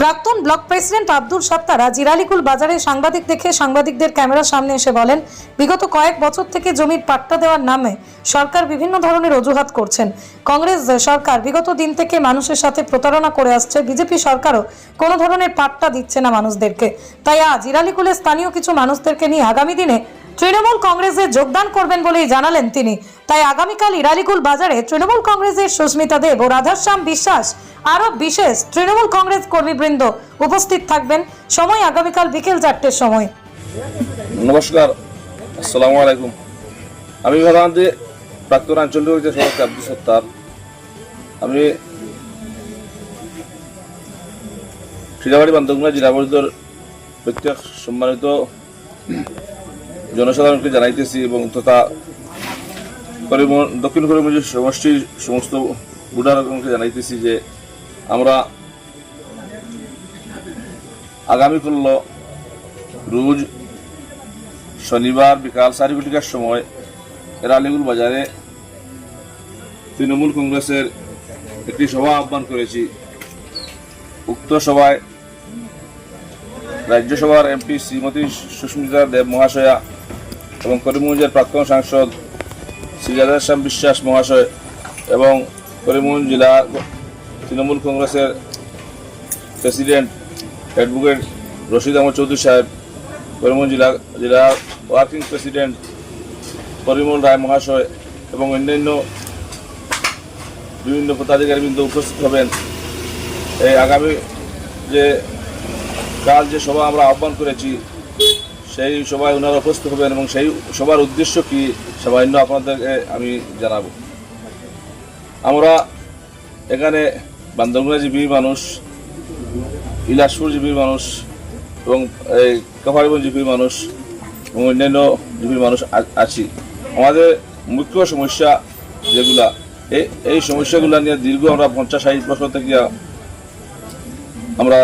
প্রাক্তন block president Abdul সত্তার আজ ইরালিকুল বাজারে সাংবাদিক দেখে সাংবাদিকদের ক্যামেরার সামনে এসে বলেন, বিগত কয়েক বছর থেকে জমির পাট্টা দেওয়ার নামে সরকার বিভিন্ন ধরনের অজুহাত করছেন। কংগ্রেস সরকার বিগত দিন থেকে মানুষের সাথে প্রতারণা করে আসছে। বিজেপি সরকারও কোনো ধরনের পাট্টা দিচ্ছে না মানুষদেরকে। তাই আজ ইরালিকুলের স্থানীয় কিছু মানুষদেরকে নিয়ে আগামী দিনে তৃণমূল কংগ্রেসে যোগদান করবেন বলেই জানালেন তিনি। তাই আগামীকাল ইরালিকুল বাজারে তৃণমূল কংগ্রেসের সুস্মিতা দেব ও রাধাশ্যাম বিশ্বাস আরও বিশেষ তৃণমূল কংগ্রেস কর্মীবৃন্দ উপস্থিত থাকবেন। সময় আগামীকাল বিকেল চারটের সময়। নমস্কার, আসসালামু আলাইকুম। আমি প্রধানমন্ত্রী প্রাক্তন আঞ্চলিক সদস্য আব্দুল সত্তার, আমি খিজাবাড়ি বান্ধবগুলা জেলা পরিষদের প্রত্যেক সম্মানিত জনসাধারণকে জানাইতেছি এবং তথা দক্ষিণ করিমগঞ্জের সমষ্টির সমস্ত ভোটারগণকে জানাইতেছি যে আমরা আগামী করল রোজ শনিবার বিকাল সাড়ে ঘটিকার সময় এরালিগুল বাজারে তৃণমূল কংগ্রেসের একটি সভা আহ্বান করেছি। উক্ত সভায় রাজ্যসভার এমপি শ্রীমতী সুস্মিতা দেব মহাশয়া এবং করিমগঞ্জের প্রাক্তন সাংসদ শ্রীজাদার শ্যাম বিশ্বাস মহাশয় এবং করিমগঞ্জ জেলা তৃণমূল কংগ্রেসের প্রেসিডেন্ট অ্যাডভোকেট রশিদ আহমদ চৌধুরী সাহেব, করিমগঞ্জ জেলা জেলা ওয়ার্কিং প্রেসিডেন্ট পরিমল রায় মহাশয় এবং অন্যান্য বিভিন্ন পদাধিকারীবৃন্দ উপস্থিত হবেন। এই আগামী যে কাল যে সভা আমরা আহ্বান করেছি সেই সবাই ওনারা উপস্থিত হবেন এবং সেই সবার উদ্দেশ্য কি সামান্য আপনাদেরকে আমি জানাব। আমরা এখানে বান্দরগুনা জীবী মানুষ, বিলাসপুর জীবীর মানুষ এবং এই কাপাড়িগঞ্জ জীবীর মানুষ এবং অন্যান্য জীবীর মানুষ আছি। আমাদের মুখ্য সমস্যা যেগুলা এই এই সমস্যাগুলো নিয়ে দীর্ঘ আমরা পঞ্চাশ ষাট বছর থেকে আমরা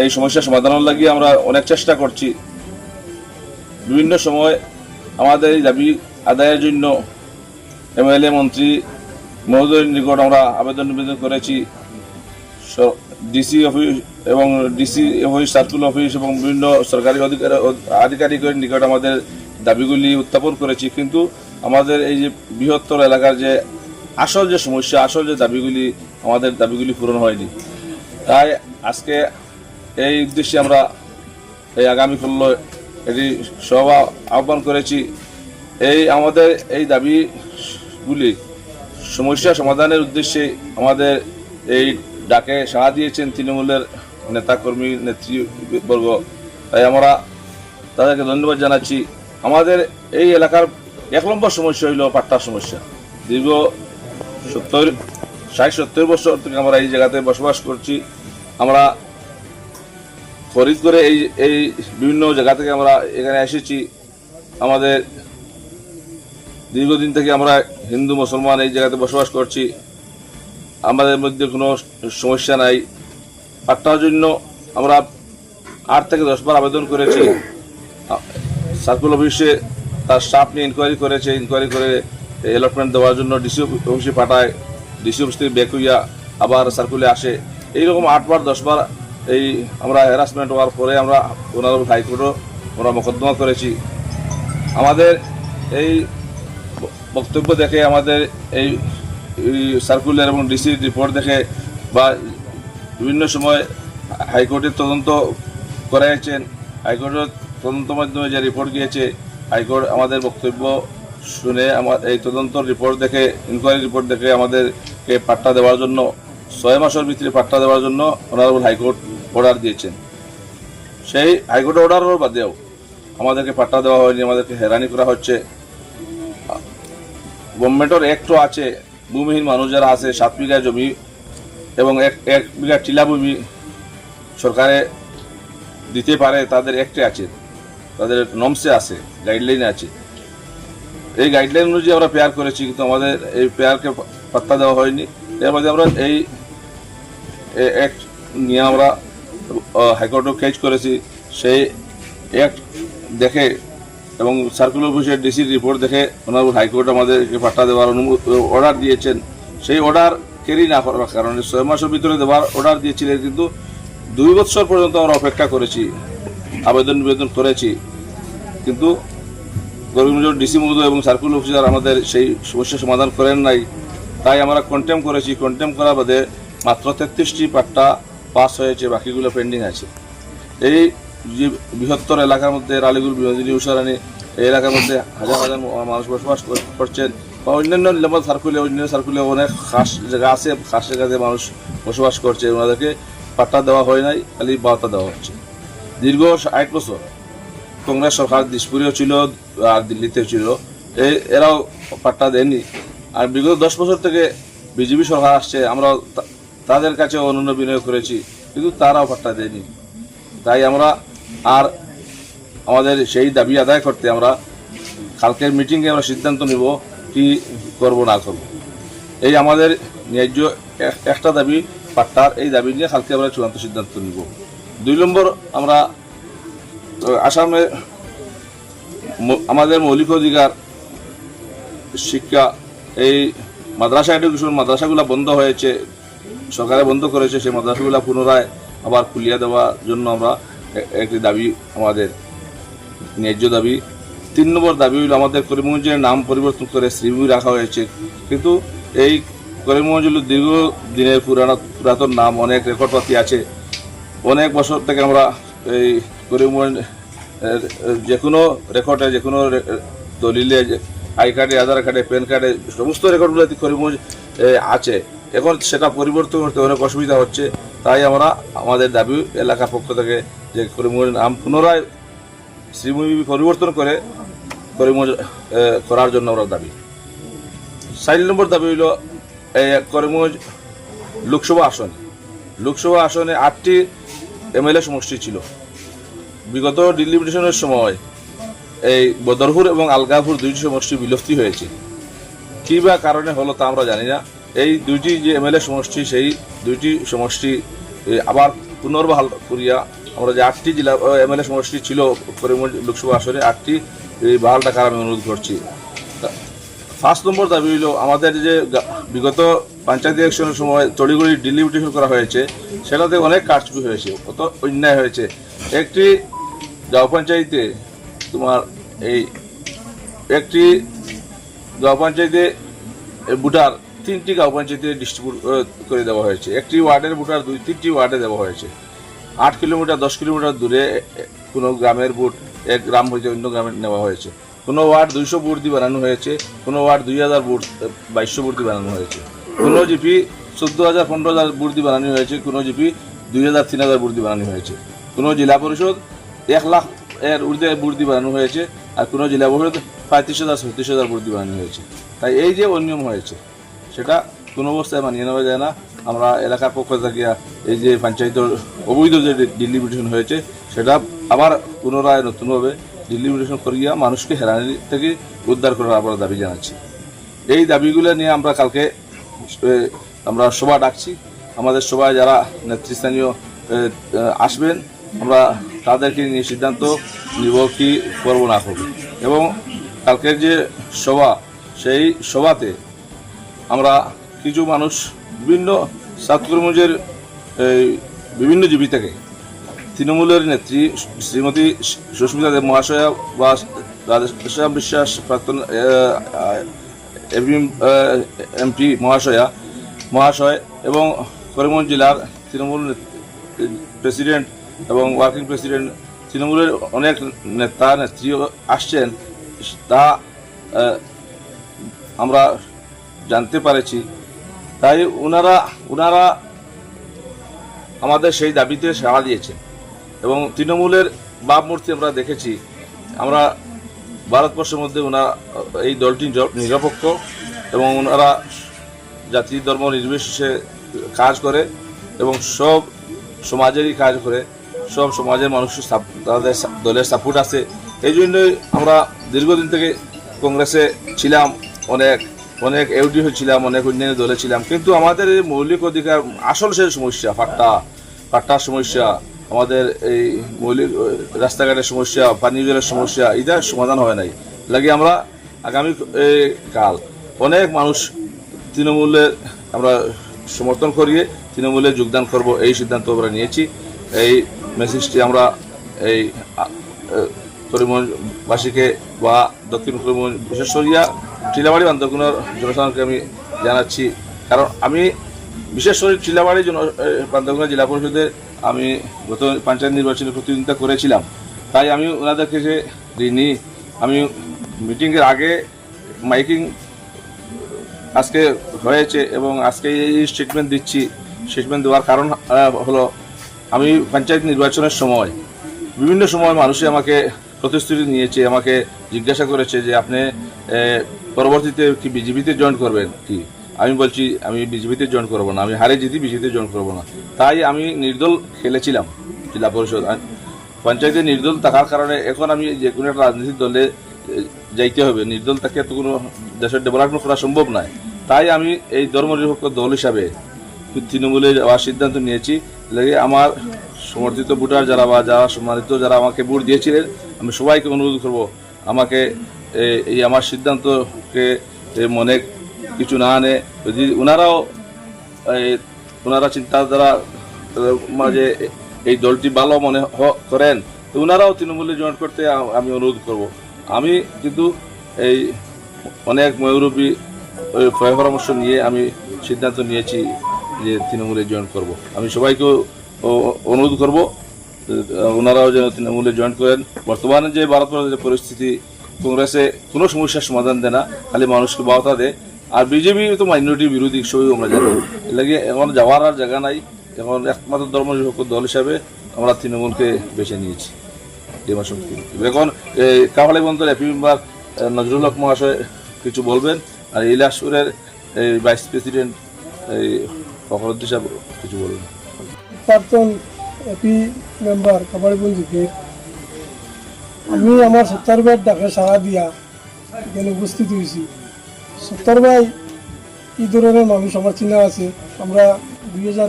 এই সমস্যা সমাধানের লাগিয়ে আমরা অনেক চেষ্টা করছি। বিভিন্ন সময় আমাদের এই দাবি আদায়ের জন্য এমএলএ মন্ত্রী মহোদয়ের নিকট আমরা আবেদন নিবেদন করেছি। ডিসি অফিস এবং ডিসি অফিস সার্কুল অফিস এবং বিভিন্ন সরকারি অধিকার, আধিকারিকের নিকট আমাদের দাবিগুলি উত্থাপন করেছি। কিন্তু আমাদের এই যে বৃহত্তর এলাকার যে আসল যে সমস্যা, আসল যে দাবিগুলি, আমাদের দাবিগুলি পূরণ হয়নি। তাই আজকে এই উদ্দেশ্যে আমরা এই আগামী করল এটি সভা আহ্বান করেছি। এই আমাদের এই দাবিগুলি সমস্যা সমাধানের উদ্দেশ্যে আমাদের এই ডাকে সাড়া দিয়েছেন তৃণমূলের নেতাকর্মী নেতৃবর্গ। তাই আমরা তাদেরকে ধন্যবাদ জানাচ্ছি। আমাদের এই এলাকার এক নম্বর সমস্যা হইল পাট্টার সমস্যা। দীর্ঘ সত্তর, ষাট, সত্তর বছর থেকে আমরা এই জায়গাতে বসবাস করছি। আমরা খরিদ করে এই এই বিভিন্ন জায়গা থেকে আমরা এখানে এসেছি। আমাদের দীর্ঘদিন থেকে আমরা হিন্দু, মুসলমান এই জায়গাতে বসবাস করছি। আমাদের মধ্যে কোনো সমস্যা নাই। পাট্টার জন্য আমরা আট থেকে দশবার আবেদন করেছি। সার্কুল অফিসে তার স্টাফ নিয়ে ইনকোয়ারি করেছে। ইনকোয়ারি করে অ্যালটমেন্ট দেওয়ার জন্য ডিসি অফিসে পাঠায়। ডিসি অফিস থেকে আবার সার্কুলে আসে। এইরকম আটবার, দশবার এই আমরা হ্যারাসমেন্ট হওয়ার পরে আমরা ওনার হাইকোর্টও আমরা মোকদ্দমা করেছি। আমাদের এই বক্তব্য দেখে আমাদের এই সার্কুলার এবং ডিসির রিপোর্ট দেখে বা বিভিন্ন সময় হাইকোর্টের তদন্ত করাইছেন। হাইকোর্টের তদন্ত মাধ্যমে যে রিপোর্ট গিয়েছে হাইকোর্ট আমাদের বক্তব্য শুনে আমার এই তদন্ত রিপোর্ট দেখে ইনকোয়ারি রিপোর্ট দেখে আমাদেরকে পাট্টা দেওয়ার জন্য, ছয় মাসের ভিতরে পাট্টা দেওয়ার জন্য অনারেবল হাইকোর্ট অর্ডার দিয়েছেন। সেই হাইকোর্ট অর্ডারও বাদেও আমাদেরকে পাট্টা দেওয়া হয়নি, আমাদেরকে হেরানি করা হচ্ছে। গভর্নমেন্টের একটও আছে, ভূমিহীন মানুষ যারা আছে, সাত বিঘা জমি এবং এক এক বিঘা টিলা ভূমি সরকারে দিতে পারে, তাদের একটে আছে। তাদের নমসে আছে গাইডলাইনে আছে। এই গাইডলাইন অনুযায়ী আমরা পেয়ার করেছি, কিন্তু আমাদের এই পেয়ারকে পাত্তা দেওয়া হয়নি। এর মধ্যে আমরা এই এক নিয়ে আমরা হাইকোর্টও কেজ করেছি সেই অ্যাক্ট দেখে এবং সার্কুলার অফিসের ডিসির রিপোর্ট দেখে অনারেবল হাইকোর্ট আমাদেরকে পাট্টা দেওয়ার অর্ডার দিয়েছেন। সেই অর্ডার ক্যারি না করার কারণে ছয় মাসের ভিতরে দেওয়ার অর্ডার দিয়েছিলেন, কিন্তু দুই বছর পর্যন্ত আমরা অপেক্ষা করেছি, আবেদন নিবেদন করেছি। কিন্তু গরিবগঞ্জ ডিসি মহোদয় এবং সার্কুল অফিসার আমাদের সেই সমস্যা সমাধান করেন নাই। তাই আমরা কন্টেম করেছি। কন্টেম করা বাদে মাত্র তেত্রিশটি পাট্টা পাস হয়েছে, বাকিগুলো পেন্ডিং আছে। এই যে বৃহত্তর এলাকার মধ্যে রালিগুল উষারানি এই এলাকার মধ্যে হাজার হাজার মানুষ বসবাস করছেন বা অন্যান্য লেমন সার্কুলে অন্যান্য সার্কুলে অনেক খাস জায়গা আছে, খাস জায়গাতে মানুষ বসবাস করছে। ওনাদেরকে পাট্টা দেওয়া হয় নাই, খালি বার্তা দেওয়া হচ্ছে। দীর্ঘ ষাট বছর কংগ্রেস সরকার দিসপুরেও ছিল, আর দিল্লিতেও ছিল। এই এরাও পাট্টা দেয়নি। আর বিগত দশ বছর থেকে বিজেপি সরকার আসছে, আমরা তাদের কাছে অনন্য বিনয় করেছি, কিন্তু তারাও পাট্টা দেয়নি। তাই আমরা আর আমাদের সেই দাবি আদায় করতে আমরা কালকের মিটিংয়ে আমরা সিদ্ধান্ত নিব কি করব, না করব। এই আমাদের ন্যায্য এক- একটা দাবি পাট্টার এই দাবি নিয়ে কালকে আমরা চূড়ান্ত সিদ্ধান্ত নিব। দুই নম্বর, আমরা আসামে আমাদের মৌলিক অধিকার, শিক্ষা, এই মাদ্রাসা এডুকেশন মাদ্রাসাগুলো বন্ধ হয়েছে সরকারে বন্ধ করেছে, সেই মাদ্রাসাগুলো পুনরায় আবার খুলিয়ে দেওয়ার জন্য আমরা একটি দাবি আমাদের ন্যায্য দাবি। তিন নম্বর দাবি হলো আমাদের করিমগঞ্জের নাম পরিবর্তন করে শ্রীভূমি রাখা হয়েছে। কিন্তু এই করিমগঞ্জ হলো দীর্ঘ দিনের পুরানো পুরাতন নাম অনেক রেকর্ডপাতি আছে। অনেক বছর থেকে আমরা এই করিমগঞ্জ যে কোনো রেকর্ডে যে কোনো দলিলে, আই কার্ডে, আধার কার্ডে, প্যান কার্ডে, সমস্ত রেকর্ডগুলো করিমগঞ্জ আছে। এখন সেটা পরিবর্তন করতে অনেক অসুবিধা হচ্ছে। তাই আমরা আমাদের দাবি এলাকার পক্ষ থেকে যে করিমগঞ্জ নাম পুনরায় শ্রীভূমি পরিবর্তন করে করিমগঞ্জ করার জন্য আমরা দাবি। চার নম্বর দাবি হইল এই করিমগঞ্জ লোকসভা আসন। লোকসভা আসনে আটটি এমএলএ সমষ্টি ছিল। বিগত ডিলিমিটেশনের সময় এই বদরপুর এবং আলগাপুর দুইটি সমষ্টি বিলুপ্তি হয়েছে। কী বা কারণে হলো তা আমরা জানি না। এই দুইটি যে এমএলএ সমষ্টি, সেই দুইটি সমষ্টি আবার পুনর্বহাল করিয়া আমরা যে আটটি জেলা এমএলএ সমষ্টি ছিল করিমগঞ্জ লোকসভা আসনে আটটি এই বাহাল টাকার আমি অনুরোধ করছি। ফার্স্ট নম্বর দাবি হইল, আমাদের যে বিগত পঞ্চায়েত ইলেকশনের সময় তড়িগড়ি ডিলিমিটেশন করা হয়েছে, সেটাতে অনেক কারচুপি হয়েছে কত অন্যায় হয়েছে। একটি গাঁও পঞ্চায়েতে তোমার এই, একটি গাঁও পঞ্চায়েতে ভোটার তিনটি গাঁও পঞ্চায়েতে ডিস্ট্রিবিউট করে দেওয়া হয়েছে। একটি ওয়ার্ডের ভোটার দুই, তিনটি ওয়ার্ডে দেওয়া হয়েছে। আট কিলোমিটার, দশ কিলোমিটার দূরে কোনো গ্রামের ভোট, এক গ্রাম হইতে অন্য গ্রামে নেওয়া হয়েছে। কোনো ওয়ার্ড দুইশো ভোট দিয়ে বানানো হয়েছে, কোনো ওয়ার্ড দুই হাজার ভোট বাইশশো ভোট দিয়ে বানানো হয়েছে। কোনো জিপি চোদ্দ হাজার, পনেরো হাজার ভোট দিয়ে বানানো হয়েছে, কোনো জিপি দুই হাজার, তিন হাজার ভোট দিয়ে বানানো হয়েছে। কোনো জেলা পরিষদ এক লাখ এর ঊর্ধ্বে ভোট দিয়ে বানানো হয়েছে, আর কোনো জেলা পরিষদ পঁয়ত্রিশ হাজার, ছত্রিশ হাজার ভোট দিয়ে বানানো হয়েছে। তাই এই যে অনিয়ম হয়েছে। সেটা কোনো অবস্থায় মানিয়ে নেওয়া যায় না। আমরা এলাকার পক্ষ থেকে এই যে পঞ্চায়েতের অবৈধ যে ডিলিমিটেশন হয়েছে, সেটা আবার পুনরায় নতুনভাবে ডিলিমিটেশন করিয়া মানুষকে হেরানি থেকে উদ্ধার করার আমরা দাবি জানাচ্ছি। এই দাবিগুলো নিয়ে আমরা কালকে আমরা সভা ডাকছি। আমাদের সভায় যারা নেতৃস্থানীয় আসবেন, আমরা তাদেরকে নিয়ে সিদ্ধান্ত নিব কি করব না করব। এবং কালকের যে সভা, সেই সভাতে আমরা কিছু মানুষ বিভিন্ন ছাত্রকর্মীদের এই, বিভিন্ন জীবী থেকে তৃণমূলের নেত্রী শ্রীমতী সুস্মিতা দেব মহাশয়া বা রাধেশ্যাম বিশ্বাস, প্রাক্তন এমপি মহাশয়া, মহাশয় এবং করিমগঞ্জ জেলার তৃণমূল প্রেসিডেন্ট এবং ওয়ার্কিং প্রেসিডেন্ট তৃণমূলের অনেক নেতা নেত্রী আসছেন। তা আমরা জানতে পারেছি। তাই ওনারা ওনারা আমাদের সেই দাবিতে সাড়া দিয়েছেন। এবং তৃণমূলের ভাবমূর্তি আমরা দেখেছি। আমরা ভারতবর্ষের মধ্যে ওনারা এই দলটি নিরপেক্ষ এবং ওনারা জাতি ধর্ম নির্বিশেষে কাজ করে এবং সব সমাজেরই কাজ করে, সব সমাজের মানুষ তাদের দলের সাপোর্ট আছে। এই জন্যই আমরা দীর্ঘদিন থেকে কংগ্রেসে ছিলাম অনেক। অনেক এউডি হয়েছিলাম অনেক অন্যান্য দলে ছিলাম, কিন্তু আমাদের এই মৌলিক অধিকার, আসল সেই সমস্যা, ফাট্টা, ফাট্টার সমস্যা, আমাদের এই মৌলিক রাস্তাঘাটের সমস্যা, পানীয় জলের সমস্যা, এটার সমাধান হয় নাই। লাগে আমরা আগামী এই কাল অনেক মানুষ তৃণমূলের আমরা সমর্থন করিয়ে তৃণমূলে যোগদান করব, এই সিদ্ধান্ত আমরা নিয়েছি। এই মেসেজটি আমরা এই করিমগঞ্জবাসীকে বা দক্ষিণ করিমগঞ্জ বিশেষ করিয়া চিলাবাড়ি বান্ধবগুণের জনসাধারণকে আমি জানাচ্ছি। কারণ আমি বিশেষ করে চিলাবাড়ি জন বান্ধবগুনা জেলা পরিষদে আমি গত পঞ্চায়েত নির্বাচনে প্রতিদ্বন্দ্বিতা করেছিলাম। তাই আমি ওনাদের কাছে ঋণী আমি মিটিংয়ের আগে মাইকিং আজকে হয়েছে এবং আজকে এই স্টেটমেন্ট দিচ্ছি। স্টেটমেন্ট দেওয়ার কারণ হলো আমি পঞ্চায়েত নির্বাচনের সময় বিভিন্ন সময় মানুষই আমাকে প্রতিশ্রুতি নিয়েছে, আমাকে জিজ্ঞাসা করেছে যে আপনি পরবর্তীতে কি বিজেপিতে জয়েন করবেন? কি? আমি বলছি, আমি বিজেপিতে জয়েন করব না, আমি হারে জিতি বিজেপিতে জয়েন করব না। তাই আমি নির্দল খেলেছিলাম, জেলা পরিষদ। পঞ্চায়েতে নির্দল থাকার কারণে এখন আমি যে কোনো একটা রাজনৈতিক দলে যাইতে হবে। নির্দল থাকে তো কোনো দেশের ডেভেলপমেন্ট করা সম্ভব নয়। তাই আমি এই ধর্মনিরপেক্ষ দল হিসাবে তৃণমূলে যাওয়ার সিদ্ধান্ত নিয়েছি। লাগে আমার সমর্থিত ভোটার যারা বা যারা সম্মানিত যারা আমাকে ভোট দিয়েছিলেন, আমি সবাইকে অনুরোধ করব, আমাকে এই আমার সিদ্ধান্তকে মনে কিছু না আনে। যদি ওনারাও ওনারা চিন্তাধারা মাঝে এই দলটি ভালো মনে করেন, তো ওনারাও তৃণমূলে জয়েন করতে আমি অনুরোধ করব। আমি কিন্তু এই অনেক ময়ূরূপী ওই পরামর্শ নিয়ে আমি সিদ্ধান্ত নিয়েছি যে তৃণমূলে জয়েন করব। আমি সবাইকেও ও- অনুরোধ করব ওনারাও যেন তৃণমূলে জয়েন করেন। বর্তমানে যে ভারতবর্ষের পরিস্থিতি কংগ্রেসে কোনো সমস্যার সমাধান দেয় না, খালি মানুষকে বাহতা দেয়। আর বিজেপি তো মাইনরিটি বিরোধী সবই আমরা জানি। লাগে এখন যাওয়ার আর জায়গা নাই। এখন একমাত্র ধর্মনিরপেক্ষ দল হিসাবে আমরা তৃণমূলকে বেছে নিয়েছি। ডিমা শক্তি এখন কাহালি বন্ধুর এপি মেম্বার নজরুল হক মহাশয় কিছু বলবেন, আর ইলাসপুরের এই ভাইস প্রেসিডেন্ট এই ফখরুদ্দিন সাহেব কিছু বলবেন। প্রাক্তন এপি মেম্বার জিপির আমি আমার সত্তর ভাইয়ের ডাকে সাড়া দিয়া এখানে উপস্থিত হয়েছি। সত্তর ভাই কী ধরনের মানুষ আমার চিনা আছে। আমরা দুই হাজার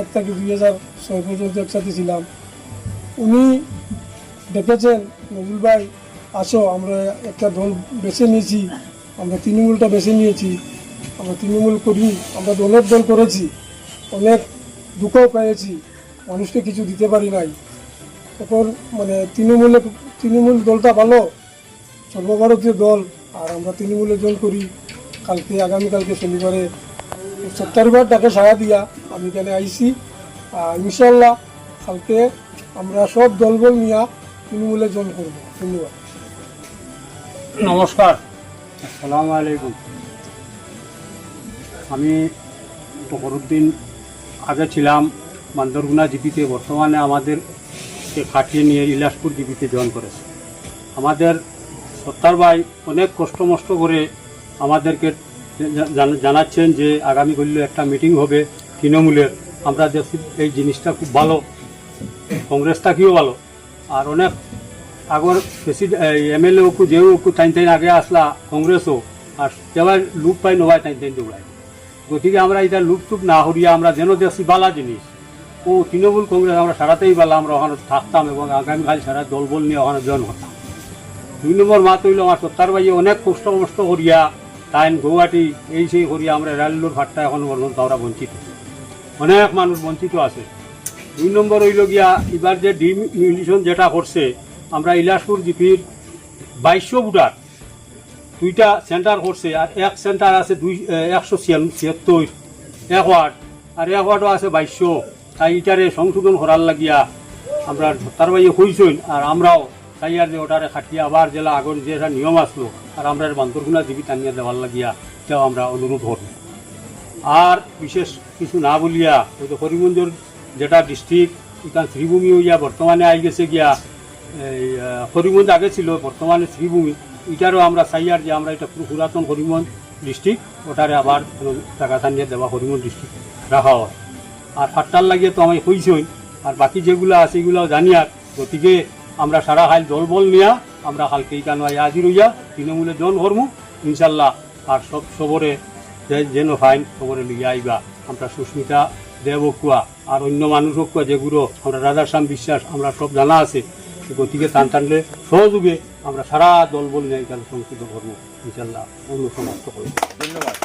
এক থেকে দুই হাজার ছয় পর্যন্ত একসাথে ছিলাম। উনি দেখেছেন, নজরুল ভাই, আসো, আমরা একটা দল বেছে নিয়েছি, আমরা তৃণমূলটা বেছে নিয়েছি, আমরা তৃণমূল করি, আমরা দলের দল করেছি, অনেক দুঃখও পেয়েছি, মানুষকে কিছু দিতে পারি নাই। এখন মানে তৃণমূলে তৃণমূল দলটা ভালো সর্বভারতীয় দল আর আমরা তৃণমূলের জল করি। কালকে আগামীকালকে শনিবারে সত্তরবার ডাকে সাড়া দিয়া আমি এখানে আইছি। আর ইনশাল্লাহ কালকে আমরা সব দলবল নিয়ে তৃণমূলে জল করব। ধন্যবাদ। নমস্কার। আসসালামু আলাইকুম। আমি ফখরুদ্দিন আগে ছিলাম বান্দরগুনা জিপিতে বর্তমানে আমাদের খাটিয়ে নিয়ে ইলাসপুর জিপিতে জয়েন করেছে। আমাদের সত্তার ভাই অনেক কষ্ট মষ্ট করে আমাদেরকে জানাচ্ছেন যে আগামী করলে একটা মিটিং হবে তৃণমূলের। আমরা দেখছি এই জিনিসটা খুব ভালো কংগ্রেস থাকিও ভালো। আর অনেক আগর প্রেসিডেন্ট এম এল এ যে টাইম টাইম আগে আসলা, কংগ্রেসও, আর তেবার লুপ পাই নবাই টাইম টাইম দৌড়ায়। গতিকে আমরা এটা লুক টুক না হরিয়া আমরা যেন দেখছি বালা জিনিস। ও তৃণমূল কংগ্রেস, আমরা সারাতেই বালা আমরা ওখানে থাকতাম এবং আগামীকাল সারা দলবল নিয়ে ওখানে জয়েন করতাম দুই নম্বর মাত হইল আমার সত্তার বাইয়ে অনেক কষ্ট মষ্ট করিয়া টাইম গৌহাটি এই সেই করিয়া আমরা রেললোর ভাট্টা এখন পর্যন্ত আমরা বঞ্চিত। অনেক মানুষ বঞ্চিত আছে। দুই নম্বর হইল গিয়া, এবার যে ডিমিলিশন যেটা করছে, আমরা ইলাসপুর জিপির বাইশশো ভোটার দুইটা সেন্টার করছে, আর এক সেন্টার আছে দুই একশো ছিয়াত্তর, এক ওয়ার্ড, আর এক ওয়ার্ডও আছে বাইশশো। তাই ইটারে সংশোধন করার লাগিয়া আমরা তার বাইয়ে হইছই আর আমরাও তাই আর যে ওটারে খাটিয়ে আবার জেলা আগর যে একটা নিয়ম আসলো আর আমরা বান্দরগুনা জীবী টানিয়া দেওয়ার লাগিয়া এটাও আমরা অনুরোধ করি আর বিশেষ কিছু না বলিয়া ওই তো করিমগঞ্জের যেটা ডিস্ট্রিক্ট, এখান শ্রীভূমি হইয়া বর্তমানে আই গেছে গিয়া, এই করিমগঞ্জ আগে ছিল, বর্তমানে শ্রীভূমি। এটারও আমরা চাই আর যে আমরা এটা পুরো পুরাতন করিমগঞ্জ ডিস্ট্রিক্ট, ওটারে আবার টাকা টানিয়ে দেওয়া করিমগঞ্জ ডিস্ট্রিক্ট রাখা হয়। আর ফাট্টার লাগিয়ে তো আমি কইছই আর বাকি যেগুলো আছে এগুলো জানি আর। গতিকে আমরা সারা হাইল দলবল নিয়া, আমরা কালকে কেন আজি রইয়া তৃণমূলে জন ধর্ম ইনশাল্লাহ আর সব সবরে যেন ফাইন সবরে লিয়ে আইবা। আমরা সুস্মিতা দেব কুয়া আর অন্য মানুষও কুয়া যেগুলো আমরা রাজাশ্যাম বিশ্বাস, আমরা সব জানা আছে। গতিকে টান টানলে সহযোগে আমরা সারা দল বল এখানে সংস্কৃত ধর্ম ইনশাল্লাহ, অনুসমাপ্ত করব ধন্যবাদ।